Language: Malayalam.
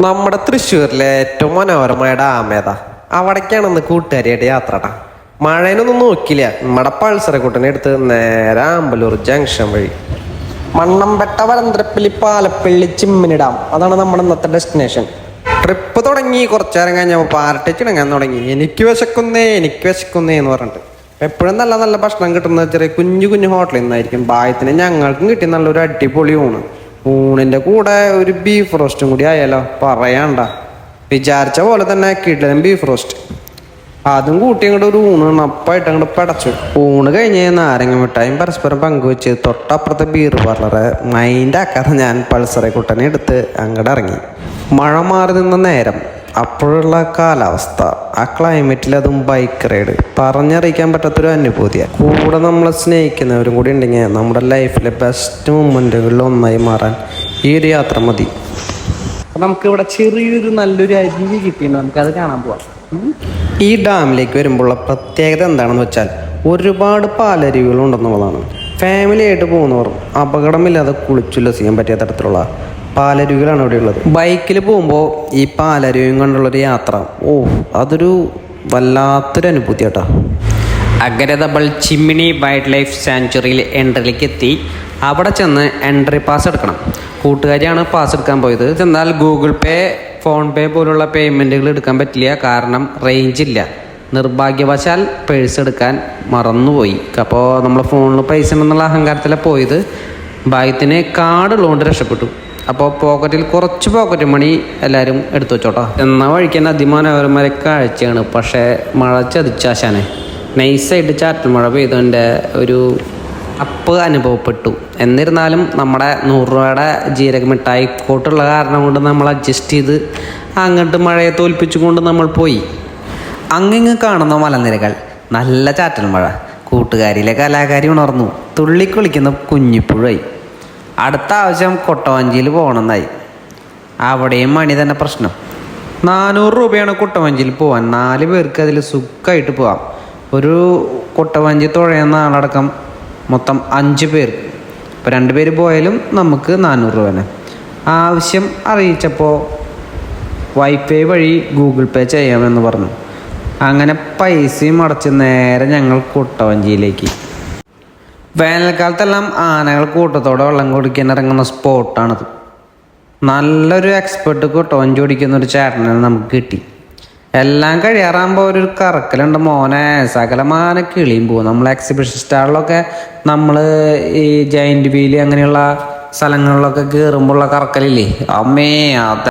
നമ്മുടെ തൃശ്ശൂരിലെ ഏറ്റവും മനോഹരമായ ഡാം ഏതാ? അവിടേക്കാണ് ഇന്ന് കൂട്ടുകാരിയുടെ യാത്രടാ. മഴേനൊന്നും നോക്കില്ല. നമ്മുടെ പൾസറെ കുട്ടനെ എടുത്ത് നേരെ അമ്പലൂർ ജംഗ്ഷൻ വഴി. മണ്ണമ്പെട്ട വരന്തരപ്പള്ളി പാലപ്പള്ളി ചിമ്മിനി ഡാം. അതാണ് നമ്മുടെ ഇന്നത്തെ ഡെസ്റ്റിനേഷൻ. ട്രിപ്പ് തുടങ്ങി. കുറച്ചേരം കഴിഞ്ഞപ്പോൾ പാരട്ടിച്ചിടങ്ങാൻ തുടങ്ങി. എനിക്ക് വിശക്കുന്നേ എനിക്ക് വിശക്കുന്നേ എന്ന് പറഞ്ഞിട്ട്. എപ്പോഴും നല്ല നല്ല ഭക്ഷണം കിട്ടുന്ന ചെറിയ കുഞ്ഞു കുഞ്ഞു ഹോട്ടലിൽ നിന്നായിരിക്കും. ഭാഗ്യത്തിന് ഞങ്ങൾക്കും കിട്ടിയ നല്ലൊരു അടിപൊളി ഊണ്. ഊണിന്റെ കൂടെ ഒരു ബീഫ് റോസ്റ്റും കൂടി ആയാലോ? പറയണ്ട. വിചാരിച്ച പോലെ തന്നെ കിടലൻ ബീഫ് റോസ്റ്റ് അതും കൂട്ടി അങ്ങോട്ട് ഒരു ഊണ് നപ്പായിട്ട് അങ്ങോട്ട് പടച്ചു. ഊണ് കഴിഞ്ഞ് നാരങ്ങ മിഠായും പരസ്പരം പങ്കുവെച്ച് തൊട്ടപ്പുറത്തെ ബീർ പാർലറ് മൈൻഡ് ആക്കാതെ ഞാൻ പൾസറെ കുട്ടനെ എടുത്ത് അങ്ങോട്ട് ഇറങ്ങി. മഴ മാറി നിന്ന നേരം അപ്പോഴുള്ള കാലാവസ്ഥ. ആ ക്ലൈമറ്റിൽ അതും ബൈക്ക് റൈഡ് പറഞ്ഞറിയിക്കാൻ പറ്റാത്തൊരു അനുഭൂതിയാണ് കൂടെ നമ്മളെ സ്നേഹിക്കുന്നവരും കൂടി ഉണ്ടെങ്കിൽ നമ്മുടെ ലൈഫിലെ ബെസ്റ്റ് മൊമെന്റുകളിൽ ഒന്നായി മാറാൻ ഈ ഒരു യാത്ര മതി. നമുക്ക് ഇവിടെ ചെറിയൊരു നല്ലൊരു അരുവി കിട്ടിയിട്ടുണ്ട്. നമുക്ക് അത് കാണാൻ പോവാം. ഈ ഡാമിലേക്ക് വരുമ്പോഴുള്ള പ്രത്യേകത എന്താണെന്ന് വെച്ചാൽ ഒരുപാട് പാലരുവികൾ ഉണ്ടെന്നുള്ളതാണ്. ഫാമിലി ആയിട്ട് പോകുന്നവർ അപകടമില്ലാതെ കുളിച്ചുല്ലസിക്കാൻ പറ്റിയ തരത്തിലുള്ള പാലരുവികളാണ് ഇവിടെ ഉള്ളത്. ബൈക്കിൽ പോകുമ്പോൾ ഈ പാലരുവിയും കൊണ്ടുള്ളൊരു യാത്ര. ഓ അതൊരു വല്ലാത്തൊരു അനുഭൂതി കേട്ടോ അഗ്രതബൾ ചിമ്മിനി വൈൽഡ് ലൈഫ് സാങ്ച്വറിയിൽ എൻട്രിയിലേക്ക് എത്തി. അവിടെ ചെന്ന് എൻട്രി പാസ് എടുക്കണം. കൂട്ടുകാരിയാണ് പാസ് എടുക്കാൻ പോയത്. എന്നാൽ ഗൂഗിൾ പേ ഫോൺ പേ പോലുള്ള പേയ്മെന്റുകൾ എടുക്കാൻ പറ്റില്ല. കാരണം റേഞ്ച് ഇല്ല. നിർഭാഗ്യവശാൽ പേഴ്സ് എടുക്കാൻ മറന്നുപോയി. അപ്പോൾ നമ്മൾ ഫോണിൽ പൈസ ഉണ്ടെന്നുള്ള അഹങ്കാരത്തിലാണ് പോയത്. ഭാഗ്യത്തിന് കാർഡ് ഉള്ളതുകൊണ്ട് രക്ഷപ്പെട്ടു. അപ്പോൾ പോക്കറ്റിൽ കുറച്ച് പോക്കറ്റ് മണി എല്ലാവരും എടുത്തു വെച്ചോട്ടോ. എന്ന വഴിക്ക് തന്നെ അതിമനോഹരമായ കാഴ്ചയാണ്. പക്ഷേ മഴ ചതിച്ചാശാനെ നൈസായിട്ട് ചാറ്റൽ മഴ പെയ്തതിന്റെ ഒരു അപ്പ് അനുഭവപ്പെട്ടു. എന്നിരുന്നാലും നമ്മുടെ നൂറ് രൂപയുടെ ജീരക മിഠായി കോട്ടുള്ള കാരണം കൊണ്ട് നമ്മൾ അഡ്ജസ്റ്റ് ചെയ്ത് അങ്ങോട്ട് മഴയെ തോൽപ്പിച്ചുകൊണ്ട് നമ്മൾ പോയി. അങ്ങിങ്ങ് കാണുന്ന മലനിരകൾ നല്ല ചാറ്റൽ മഴ. കൂട്ടുകാരിലെ കലാകാരി ഉണർന്നു. തുള്ളിക്കുളിക്കുന്ന കുഞ്ഞിപ്പുഴായി അടുത്ത ആവശ്യം കൊട്ടവഞ്ചിയിൽ പോകണമെന്നായി. അവിടെയും മണി തന്നെ പ്രശ്നം. നാനൂറ് രൂപയാണ് കുട്ടവഞ്ചിയിൽ പോവാൻ. നാല് പേർക്ക് അതിൽ സുഖമായിട്ട് പോവാം. ഒരു കുട്ടവഞ്ചി തുഴയുന്ന ആളടക്കം മൊത്തം അഞ്ച് പേർ ഇപ്പോൾ രണ്ട് പേര് പോയാലും നമുക്ക് നാനൂറ് രൂപ തന്നെ. ആവശ്യം അറിയിച്ചപ്പോൾ വൈഫൈ വഴി ഗൂഗിൾ പേ ചെയ്യാമെന്ന് പറഞ്ഞു. അങ്ങനെ പൈസയും അടച്ച് നേരെ ഞങ്ങൾ കുട്ടവഞ്ചിയിലേക്ക്. വേനൽക്കാലത്തെല്ലാം ആനകൾ കൂട്ടത്തോടെ വെള്ളം കുടിക്കാൻ ഇറങ്ങുന്ന സ്പോട്ടാണിത്. നല്ലൊരു എക്സ്പെർട്ട് കൂട്ടോൻ ഓടിക്കുന്ന ഒരു ചേട്ടനെ നമുക്ക് കിട്ടി. എല്ലാം കഴിയാറാകുമ്പോൾ ഒരു കറക്കലുണ്ട്. മോനെ സകലമാന കിളിയും പോകും നമ്മൾ എക്സിബിഷൻ സ്റ്റാളിലൊക്കെ നമ്മൾ ഈ ജയന്റ് വീൽ അങ്ങനെയുള്ള സ്ഥലങ്ങളിലൊക്കെ കയറുമ്പോഴുള്ള കറക്കലില്ലേ? അമ്മേ അത്